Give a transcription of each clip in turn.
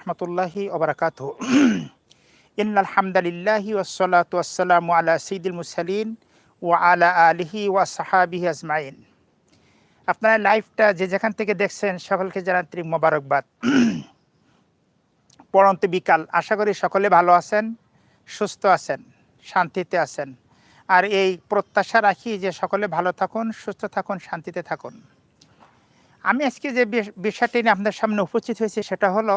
রহমতুল্লাহি ওবরাকাত ইন্নাল হামদালিল্লাহি ওসলাত ওয়াসালাম আলা সঈদুল মুসালিন ওয়া আলা আলিহি ওয়া সাহাবিহি আজমাইন। আপনারা লাইভটা যে যেখান থেকে দেখছেন, সকলকে জানান্ত্রিক মোবারকবাদ। পড়ন্ত বিকাল। আশা করি সকলে ভালো আছেন, সুস্থ আছেন, শান্তিতে আছেন। আর এই প্রত্যাশা রাখি যে সকলে ভালো থাকুন, সুস্থ থাকুন, শান্তিতে থাকুন। আমি আজকে যে বিষয়টি নিয়ে আপনাদের সামনে উপস্থিত হয়েছি সেটা হলো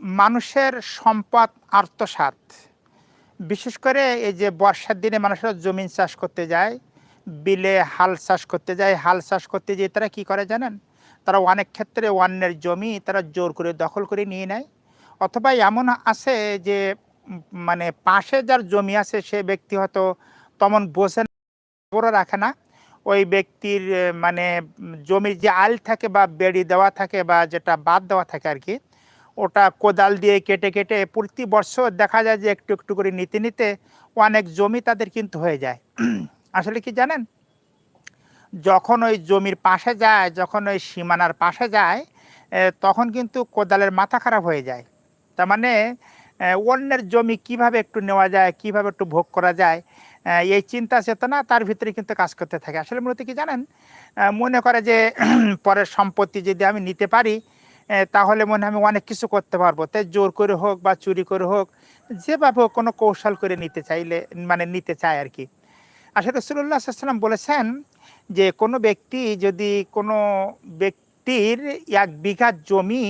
মানুষের সম্পদ আত্মসাত বিশেষ করে এই যে বর্ষার দিনে মানুষেরা জমিন চাষ করতে যায় বিলে হাল চাষ করতে যায়। হাল চাষ করতে গিয়ে তারা কী করে জানেন? তারা অনেক ক্ষেত্রে অন্যের জমি তারা জোর করে দখল করে নিয়ে নেয়। অথবা এমন আছে যে মানে পাশে যার জমি আছে সে ব্যক্তি হয়তো তেমন বোঝে না, রাখে না। ওই ব্যক্তির মানে জমির যে আল থাকে বা বেড়ি দেওয়া থাকে বা যেটা বাদ দেওয়া থাকে আর কি ওটা কোদাল দিয়ে কেটে কেটে প্রতি বছর দেখা যায় যে একটু একটু করে নিতে নিতে অনেক জমি তাদের কিন্তু হয়ে যায়। আসলে কি জানেন? যখন ওই জমির পাশে যায়, যখন ওই সীমানার পাশে যায় তখন কিন্তু কোদালের মাথা খারাপ হয়ে যায়। তার মানে অন্যের জমি কীভাবে একটু নেওয়া যায়, কীভাবে একটু ভোগ করা যায় এই চিন্তা চেতনা তার ভিতরে কিন্তু কাজ করতে থাকে। আসলে মূলত কি জানেন? মনে করে যে পরের সম্পত্তি যদি আমি নিতে পারি তাহলে মনে আমি অনেক কিছু করতে পারব। তাই জোর করে হোক বা চুরি করে হোক, যেভাবে হোক কোনো কৌশল করে নিতে চাইলে মানে নিতে চায় আর কি। আসলে রসুল্লাহ সাল্লাম বলেছেন যে, কোনো ব্যক্তি যদি কোনো ব্যক্তির এক বিঘা জমি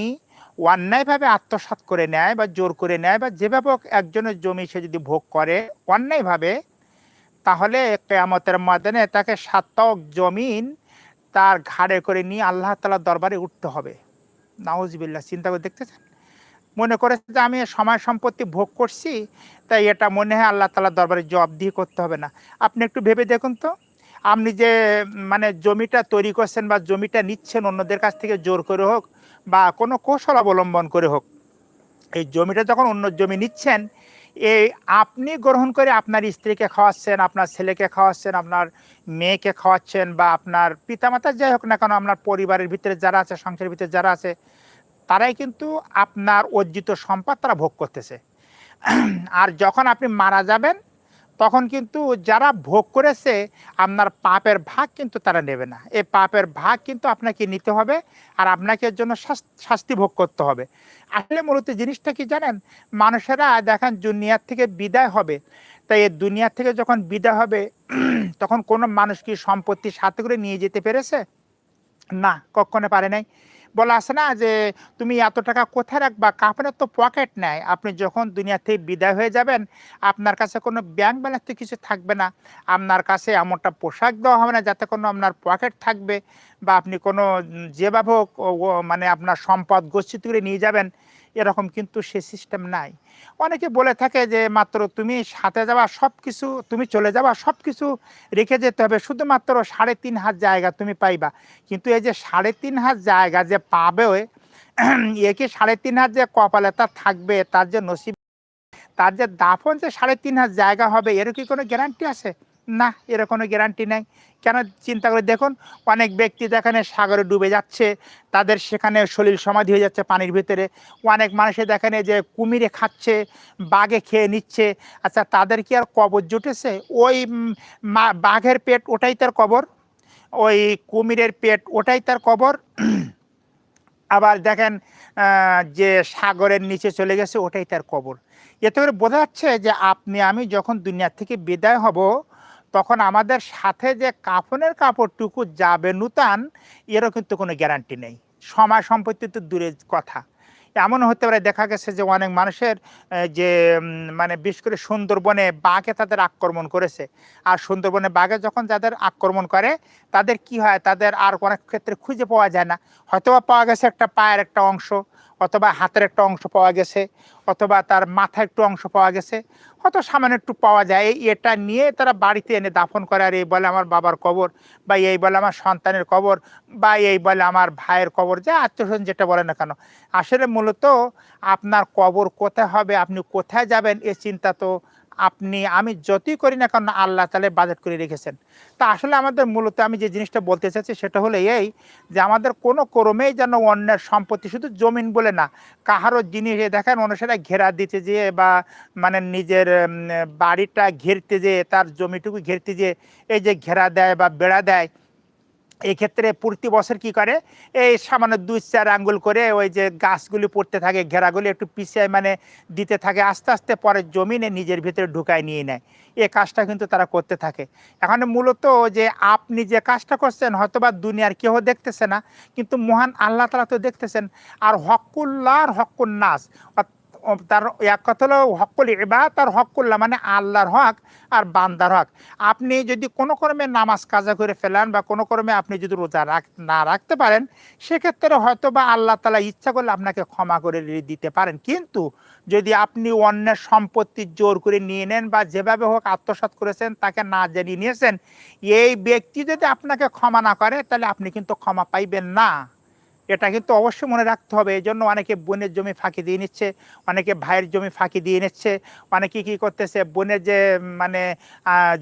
অন্যায়ভাবে আত্মসাৎ করে নেয় বা জোর করে নেয় বা যেভাবে একজনের জমি সে যদি ভোগ করে অন্যায়ভাবে তাহলে কেয়ামতের ময়দানে তাকে সাতক জমিন তার ঘাড়ে করে নিয়ে আল্লাহ তালার দরবারে উঠতে হবে। নাউজবিল্লাহ, চিন্তা করে দেখতেছেন? মনে করেছে যে আমি সময় সম্পত্তি ভোগ করছি, তাই এটা মনে হয় আল্লাহ তালার দরবারে জবাবদিহি করতে হবে না। আপনি একটু ভেবে দেখুন তো, আপনি যে মানে জমিটা তৈরি করছেন বা জমিটা নিচ্ছেন অন্যদের কাছ থেকে জোর করে হোক বা কোনো কৌশল অবলম্বন করে হোক, এই জমিটা যখন অন্য জমি নিচ্ছেন এই আপনি গ্রহণ করে আপনার স্ত্রীকে খাওয়াচ্ছেন, আপনার ছেলেকে খাওয়াচ্ছেন, আপনার মেয়েকে খাওয়াচ্ছেন বা আপনার পিতামাতা যাই হোক না কেন, আপনার পরিবারের ভিতরে যারা আছে, সংসারের ভিতরে যারা আছে, তারাই কিন্তু আপনার অর্জিত সম্পদ তারা ভোগ করতেছে। আর যখন আপনি মারা যাবেন তখন কিন্তু যারা ভোগ করেছে, আপনার পাপের ভাগ কিন্তু তারা নেবে না। এই পাপের ভাগ কিন্তু আপনাকে নিতে হবে আর আপনাকে এর জন্য শাস- শাস্তি ভোগ করতে হবে। আসলে মূলত জিনিসটা কি জানেন? মানুষেরা দেখেন দুনিয়ার থেকে বিদায় হবে। তাই এই দুনিয়ার থেকে যখন বিদায় হবে, তখন কোনো মানুষ কি সম্পত্তি সাথে করে নিয়ে যেতে পেরেছে? না, কখনো পারে নাই। বলা আছে না যে তুমি এত টাকা কোথায় রাখবা? কাপড়ের তো পকেট নেয় আপনি যখন দুনিয়া থেকে বিদায় হয়ে যাবেন, আপনার কাছে কোনো ব্যাংক ব্যালেন্স তো কিছু থাকবে না। আপনার কাছে এমনটা পোশাক দেওয়া হবে না যাতে কোনো আপনার পকেট থাকবে। বা আপনি কোনো যেভাবে হোক মানে আপনার সম্পদ গচ্ছিত করে নিয়ে যাবেন, এরকম কিন্তু সে সিস্টেম নাই। অনেকে বলে থাকে যে, মাত্র তুমি সাথে যাওয়া সব কিছু তুমি চলে যাওয়া সব কিছু রেখে যেতে হবে। শুধুমাত্র সাড়ে তিন হাত জায়গা তুমি পাইবা। কিন্তু এই যে সাড়ে তিন হাত জায়গা যে পাবে এ কি সাড়ে তিন হাত যে কপালে তার থাকবে, তার যে নসিব, তার যে দাফন যে সাড়ে তিন হাত জায়গা হবে এর কি কোনো গ্যারান্টি আছে? না এর কোনো গ্যারান্টি নেই। কেন? চিন্তা করে দেখুন, অনেক ব্যক্তি যেখানে সাগরে ডুবে যাচ্ছে, তাদের সেখানে সলিল সমাধি হয়ে যাচ্ছে পানির ভিতরে। অনেক মানুষে দেখেন যে কুমিরে খাচ্ছে, বাঘে খেয়ে নিচ্ছে। আচ্ছা তাদের কি আর কবর জুটেছে? ওই বাঘের পেট ওটাই তার কবর? ওই কুমিরের পেট ওটাই তার কবর? আবার দেখেন যে সাগরের নিচে চলে গেছে, ওটাই তার কবর। এতে করে বোঝা যাচ্ছে যে আপনি, আমি যখন দুনিয়া থেকে বিদায় হব তখন আমাদের সাথে যে কাফনের কাপড়টুকু যাবে নূতন, এরও কিন্তু কোনো গ্যারান্টি নেই। সময় সম্পত্তি তো দূরের কথা। এমন হতে পারে, দেখা গেছে যে অনেক মানুষের যে মানে বিশেষ করে সুন্দরবনে বাঘে তাদের আক্রমণ করেছে। আর সুন্দরবনে বাঘে যখন যাদের আক্রমণ করে, তাদের কি হয়? তাদের আর অনেক ক্ষেত্রে খুঁজে পাওয়া যায় না। হয়তোবা পাওয়া গেছে একটা পায়ের একটা অংশ অথবা হাতের একটা অংশ পাওয়া গেছে, অথবা তার মাথা একটু অংশ পাওয়া গেছে, হয়তো সামান্য একটু পাওয়া যায়। এই এটা নিয়ে তারা বাড়িতে এনে দাফন করে, আর এই বলে আমার বাবার কবর, বা এই বলে আমার সন্তানের কবর, বা এই বলে আমার ভাইয়ের কবর, যা আত্মীয়স্বজন যেটা বলে না কেন। আসলে মূলত আপনার কবর কোথায় হবে, আপনি কোথায় যাবেন, এ চিন্তা তো আপনি, আমি যতই করি না কারণ আল্লাহ তালে বাজেট করে রেখেছেন। তা আসলে আমাদের মূলত আমি যে জিনিসটা বলতে চাচ্ছি সেটা হলো এই যে আমাদের কোনো ক্রমেই যেন অন্যের সম্পত্তি শুধু জমিন বলে না, কাহারও জিনিস দেখেন অনুসারে ঘেরা দিতে যেয়ে বা মানে নিজের বাড়িটা ঘেরতে যেয়ে, তার জমিটুকু ঘেরতে যেয়ে, এই যে ঘেরা দেয় বা বেড়া দেয় এই ক্ষেত্রে প্রতি বছর কি করে? এই সামান্য দুই চার আঙ্গুল করে ওই যে গাছগুলি পড়তে থাকে, ঘেরাগুলি একটু পিছিয়ে মানে দিতে থাকে, আস্তে আস্তে পরে জমিনে নিজের ভিতরে ঢুকায় নিয়ে নেয়। এ কাজটা কিন্তু তারা করতে থাকে। এখন মূলত যে আপনি যে কাজটা করছেন হয়তো বা দুনিয়ার কেউ দেখতেছে না, কিন্তু মহান আল্লাহ তালা তো দেখতেছেন। আর হকুল্লাহ আর হকুল নাস অর্থাৎ তার এক কথা হলো হকুল ইবাদ আর হকুল্লাহ মানে আল্লাহর হক আর বান্দার হক। আপনি যদি কোনো কর্মে নামাজ কাজা করে ফেলেন বা কোনো কর্মে আপনি যদি রোজা রাখ, না রাখতে পারেন, সেক্ষেত্রে হয়তো বা আল্লাহ তালা ইচ্ছা করলে আপনাকে ক্ষমা করে দিতে পারেন। কিন্তু যদি আপনি অন্যের সম্পত্তি জোর করে নিয়ে নেন বা যেভাবে হোক আত্মসাৎ করেছেন, তাকে না জানিয়ে নিয়েছেন, এই ব্যক্তি যদি আপনাকে ক্ষমা না করে, তাহলে আপনি কিন্তু ক্ষমা পাইবেন না। এটা কিন্তু অবশ্যই মনে রাখতে হবে। এই জন্য অনেকে বোনের জমি ফাঁকি দিয়ে নিচ্ছে, অনেকে ভাইয়ের জমি ফাঁকি দিয়ে নিচ্ছে, অনেকে কি করতেছে, বোনের যে মানে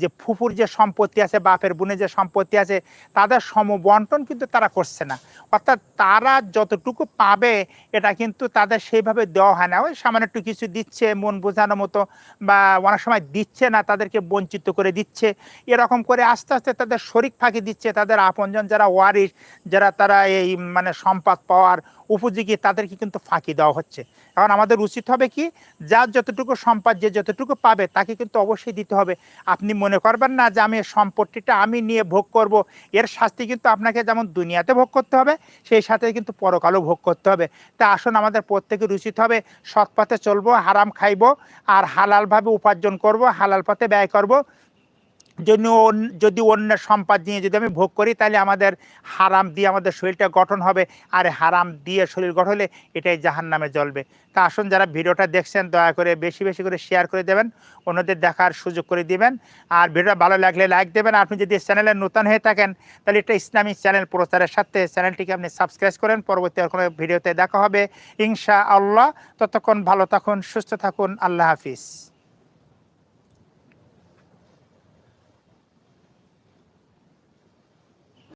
যে ফুফুর যে সম্পত্তি আছে, বাপের বোনের যে সম্পত্তি আছে, তাদের সমবন্টন কিন্তু তারা করছে না। অর্থাৎ তারা যতটুকু পাবে, এটা কিন্তু তাদের সেইভাবে দেওয়া হয় না। ওই সামান্য একটু কিছু দিচ্ছে, মন বোঝানোর মতো, বা অনেক সময় দিচ্ছে না, তাদেরকে বঞ্চিত করে দিচ্ছে। এরকম করে আস্তে আস্তে তাদের শরিক ফাঁকি দিচ্ছে, তাদের আপনজন যারা ওয়ারিস যারা তারা এই মানে সম্পদ পাওয়ার উপযোগী তাদেরকে কিন্তু ফাঁকি দেওয়া হচ্ছে। এখন আমাদের উচিত হবে কি, যার যতটুকু সম্পদ, যে যতটুকু পাবে তাকে কিন্তু অবশ্যই দিতে হবে। আপনি মনে করবেন না যে আমি সম্পত্তিটা আমি নিয়ে ভোগ করব, এর শাস্তি কিন্তু আপনাকে যেমন দুনিয়াতে ভোগ করতে হবে, সেই সাথে কিন্তু পরকালও ভোগ করতে হবে। তা আসুন আমাদের প্রত্যেকের উচিত হবে, সৎ পথে চলবো, হারাম খাইবো, আর হালালভাবে উপার্জন করব, হালাল পথে ব্যয় করব। জন্য যদি অন্য সম্পদ নিয়ে যদি আমি ভোগ করি, তাহলে আমাদের হারাম দিয়ে আমাদের শরীরটা গঠন হবে। আর হারাম দিয়ে শরীর গঠন হলে এটাই জাহান নামে জ্বলবে। তা আসুন যারা ভিডিওটা দেখছেন, দয়া করে বেশি বেশি করে শেয়ার করে দেবেন, অন্যদের দেখার সুযোগ করে দিবেন। আর ভিডিওটা ভালো লাগলে লাইক দেবেন। আপনি যদি চ্যানেলে নতুন হয়ে থাকেন, তাহলে এটা ইসলামিক চ্যানেল প্রচারের সাথে চ্যানেলটিকে আপনি সাবস্ক্রাইব করেন। পরবর্তী কোনো ভিডিওতে দেখা হবে। ইনশা আল্লাহ ততক্ষণ ভালো থাকুন, সুস্থ থাকুন। আল্লাহ হাফিজ।